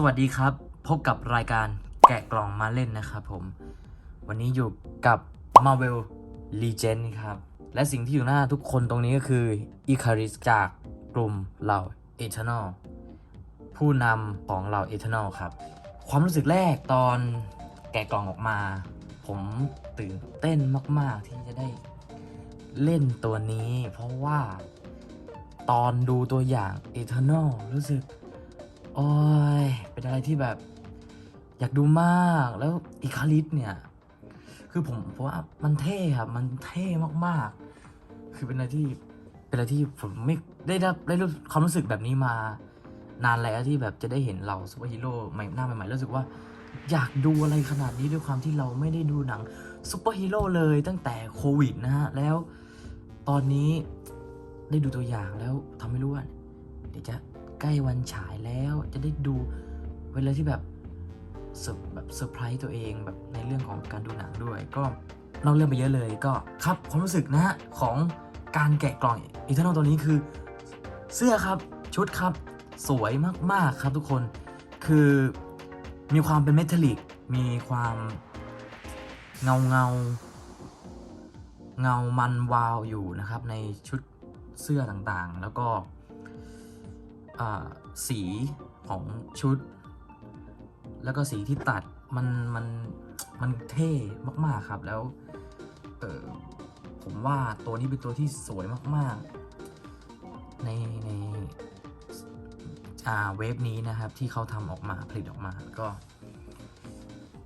สวัสดีครับ พบกับรายการแกะกล่องมาเล่นนะครับผม วันนี้อยู่กับ Marvel Legend ครับ และสิ่งที่อยู่หน้าทุกคนตรงนี้ก็คือ i c a r i s จากกลุ่มเหล่า Eternal ผู้นำของเหล่า Eternal ครับ ความรู้สึกแรกตอนแกะกล่องออกมา ผมตื่นเต้นมาก ๆ ที่จะได้เล่นตัวนี้ เพราะว่าตอนดูตัวอย่าง Eternal รู้สึก โอ้ย เป็นอะไรที่แบบอยากดูมาก แล้วอีคาลิสเนี่ย คือผมผมว่ามันเท่ครับ มันเท่มากๆ คือเป็นอะไรที่ เป็นอะไรที่ผมไม่ได้รับได้รู้ความรู้สึกแบบนี้มานานแล้วที่แบบจะได้เห็นเราซูเปอร์ฮีโร่ใหม่หน้าใหม่ๆรู้สึกว่า อยากดูอะไรขนาดนี้ด้วยความที่เราไม่ได้ดูหนังซูเปอร์ฮีโร่เลยตั้งแต่โควิดนะฮะ แล้วตอนนี้ได้ดูตัวอย่างแล้วทำให้รู้ว่าเดี๋ยวจะ ใกล้วันฉายแล้วจะได้ดูเวลาที่แบบเซอร์แบบเซอร์ไพรส์ตัวเองแบบในเรื่องของการดูหนังด้วย ก็เราเรื่องไปเยอะเลยก็ครับความรู้สึกนะฮะของการแกะกล่องอีเทอร์นตัวนี้คือ เสื้อครับชุดครับสวยมากๆครับทุกคนคือมีความเป็นเมทัลลิกมีความเงาเงาเงามันวาวอยู่นะครับในชุดเสื้อต่างๆ แล้วก็ สีของชุด แล้วก็สีที่ตัดมันมันมันเท่มากๆครับแล้วเออผมว่าตัวนี้เป็นตัวที่สวยมากๆ ในในอ่าเวฟนี้นะครับที่เขาทำออกมาผลิตออกมาก็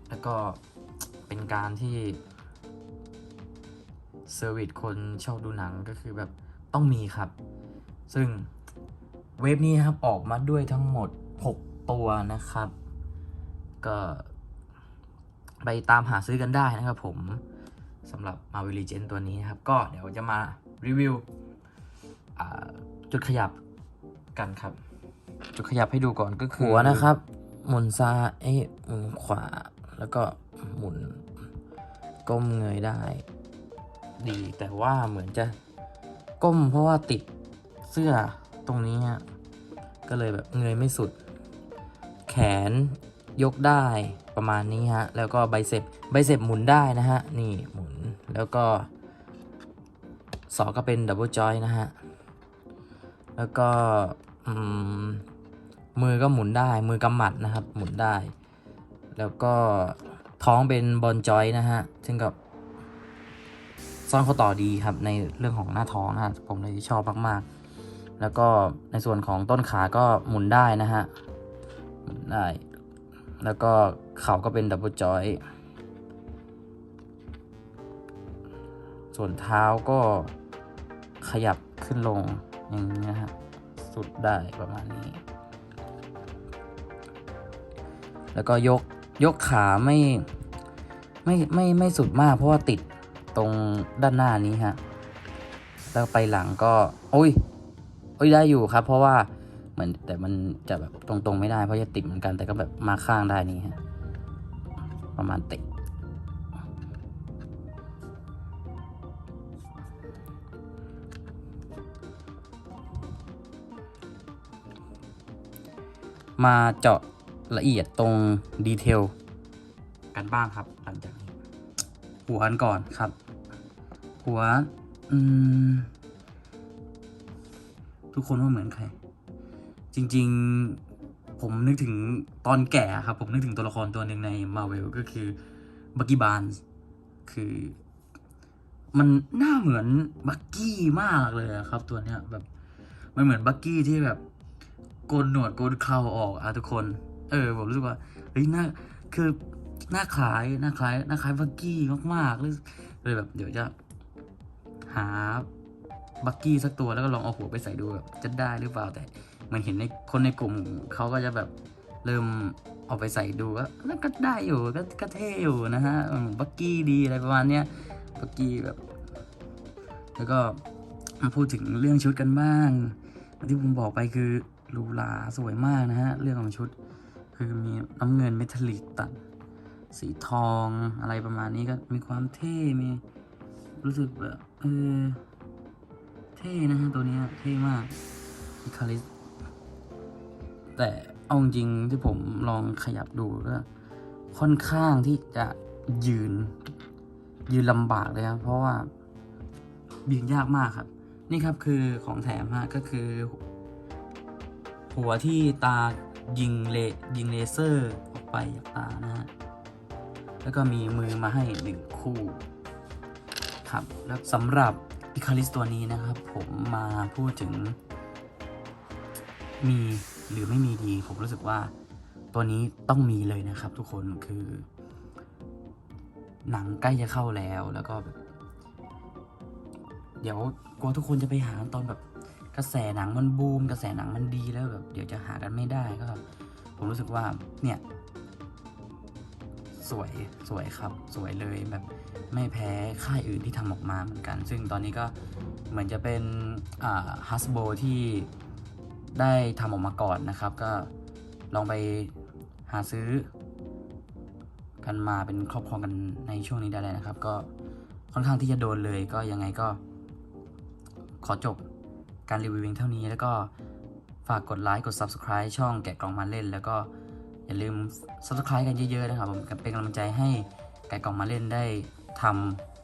แล้วก็เป็นการที่เซอร์วิสคนชอบดูหนังก็คือแบบต้องมีครับ ซึ่ง เวฟนี้นะครับออกมาด้วยทั้งหมด 6 ตัวนะครับ ก็ไปตามหาซื้อกันได้นะครับผมสำหรับ Marvel Legend ตัวนี้นะครับ ก็เดี๋ยวจะมารีวิวอ่าจุดขยับกันครับ จุดขยับให้ดูก่อนก็คือหัวนะครับ หมุนซ้ายเอ้ยหมุนขวา แล้วก็หมุนก้มเงยได้ ดีแต่ว่าเหมือนจะก้มเพราะว่าติดเสื้อ ตรงนี้ฮะก็เลยแบบเงยไม่สุด แขนยกได้ประมาณนี้ฮะ แล้วก็ไบเซปไบเซปหมุนได้นะฮะ นี่หมุนแล้วก็สอก็เป็นดับเบิลจอยนะฮะ แล้วก็มือก็หมุนได้ มือกำหมัดนะครับ หมุนได้ แล้วก็ท้องเป็นบอลจอยนะฮะ ซึ่งกับซ่อนข้อต่อดีครับในเรื่องของหน้าท้องนะฮะผมเลยชอบมากๆ แล้วก็ในส่วนของต้นขาก็หมุนได้นะฮะหมุนได้ แล้วก็เข่าก็เป็นดับเบิลจอยส่วนเท้าก็ขยับขึ้นลงอย่างนี้นะฮะสุดได้ประมาณนี้ แล้วก็ยกยกขาไม่ไม่ไม่ไม่สุดมากเพราะว่าติดตรงด้านหน้านี้ฮะ แล้วไปหลังก็ โอ้ย โอ้ยได้อยู่ครับ เพราะว่าเหมือนแต่มันจะแบบตรงๆไม่ได้เพราะจะติดเหมือนกันแต่ก็แบบมาข้างได้นี่ฮะประมาณติดมาเจาะละเอียดตรงดีเทลกันบ้างครับ หลังจากหัวกันก่อนครับ หัว อืม ทุกคนว่าเหมือนใคร จริงๆผมนึกถึงตอนแก่ครับ ผมนึกถึงตัวละครตัวหนึ่งในมาเวลก็คือบักกี้บานคือ มันหน้าเหมือนบักกี้มากเลยครับ ตัวเนี้ยแบบมันเหมือนบักกี้ที่แบบโกนหนวดโกนเคราออกอะทุกคน เออผมรู้สึกว่าเฮ้ยหน้าคือหน้าคล้ายหน้าคล้ายหน้าคล้ายบักกี้มากๆเลยเลยแบบเดี๋ยวจะหา บักกี้สักตัวแล้วก็ลองเอาหัวไปใส่ดูแบบจะได้หรือเปล่าแต่เหมันเห็นในคนในกลุ่มเขาก็จะแบบเริ่มเอาไปใส่ดูก็แล้วก็ได้อยู่ก็ก็เท่อยู่นะฮะบักกี้ดีอะไรประมาณเนี้ยบักกี้แบบ แล้วก็มาพูดถึงเรื่องชุดกันบ้างที่ผมบอกไปคือหรูหราสวยมากนะฮะ เรื่องของชุด คือมีน้ำเงินเมทัลลิกตัด สีทองอะไรประมาณนี้ก็มีความเท่ มีรู้สึกแบบเออ ท่นะฮะตัวนี้เท่มากอิคาริสแต่เอาจริงที่ผมลองขยับดูก็ค่อนข้างที่จะยืน ยืนลำบากเลยครับเพราะว่ายืนยากมากครับ นี่ครับคือของแถมฮะก็คือ หัวที่ตายิงเลยิงเลเซอร์ออกไปจากตานะฮะแล้วก็มีมือมาให้หนึ่งคู่ ครับ แล้วสำหรับ อิคาลิสตัวนี้นะครับ ผมมาพูดถึง มีหรือไม่มีดี ผมรู้สึกว่าตัวนี้ต้องมีเลยนะครับ ทุกคนคือ หนังใกล้จะเข้าแล้วแล้วก็แบบเดี๋ยวกลัวทุกคนจะไปหาตอนแบบกระแสหนังมันบูม กระแสหนังมันดีแล้วแบบ เดี๋ยวจะหากันไม่ได้ก็ ผมรู้สึกว่าเนี่ย สวยสวยครับสวยเลยแบบไม่แพ้ค่ายอื่นที่ทำออกมาเหมือนกัน ซึ่งตอนนี้ก็เหมือนจะเป็นฮัสโบที่ได้ทำออกมาก่อนนะครับ ก็ลองไปหาซื้อ กันมาเป็นครอบครองกันในช่วงนี้ได้เลยนะครับ ก็ค่อนข้างที่จะโดนเลยก็ยังไงก็ ขอจบการรีวิวเพียงเท่านี้แล้วก็ฝากกดไลค์กด Subscribe ช่องแกะกล่องมาเล่น แล้วก็ อย่าลืม Subscribe กันเยอะๆนะครับผมเป็นกำลังใจให้ไก่กล่องมาเล่นได้ท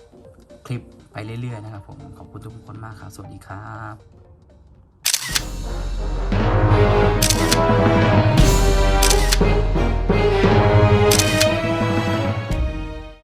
ำคลิปไปเรื่อยๆนะครับผมขอบคุณทุกคนมากครับ สวัสดีครับ